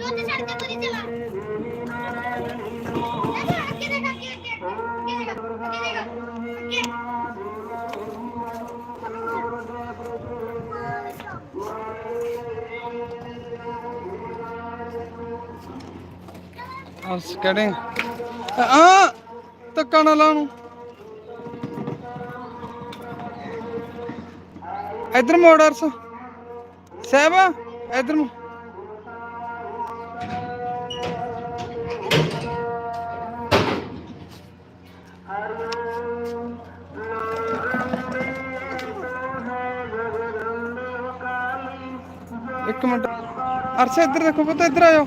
ਉੱਥੇ ਛੱਡ ਆ ਧੱਕਾ ਨਾ ਲਾ ਇਧਰ ਮੋੜ ਅਰਸ। ਸਾਹਿਬ ਇਧਰ ਨੂੰ। ਇੱਕ ਮਿੰਟ। ਅਰਸ ਇੱਧਰ ਦੇਖੋ ਪੁੱਤ ਇੱਧਰ ਆਇਓ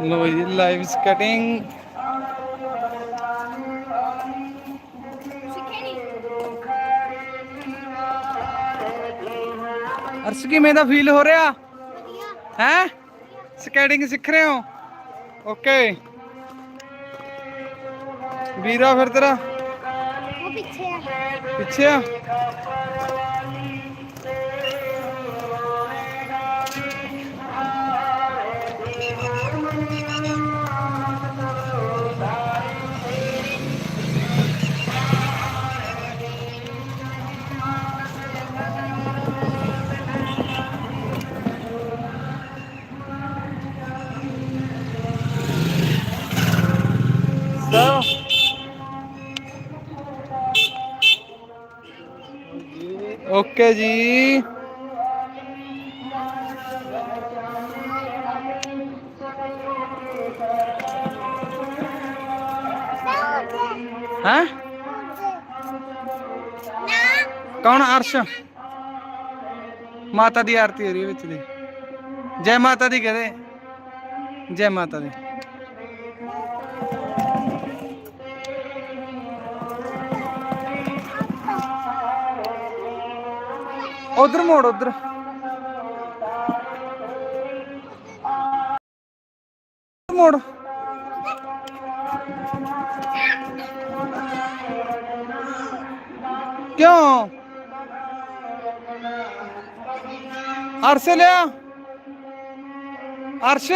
ਲੈ ਜੀ ਲਾਈਵ ਸਕੇਟਿੰਗ ਅਰਸ ਕਿਵੇਂ ਦਾ ਫੀਲ ਹੋ ਰਿਹਾ? ਹੈ? ਸਕੇਟਿੰਗ ਸਿੱਖ ਰਹੇ ਹੋ? ਓਕੇ ਵੀਰਾ ਫਿਰ ਤੇਰਾ ਉਹ ਪਿੱਛੇ ਆ ਪਿੱਛੇ ਆ ਸੋ ਓਕੇ ਜੀ। ਹੈ? ਕੌਣ ਅਰਸ਼? ਮਾਤਾ ਦੀ ਆਰਤੀ ਹੋ ਰਹੀ ਹੈ ਵਿੱਚ ਦੀ। ਜੈ ਮਾਤਾ ਦੀ ਕਹਦੇ। ਜੈ ਮਾਤਾ ਦੀ। ਉਧਰ ਮੋੜ ਉਧਰ। ਮੋੜ। ਕਿਉਂ? ਅਰਸ਼ ਲਿਆ। ਅਰਸ਼।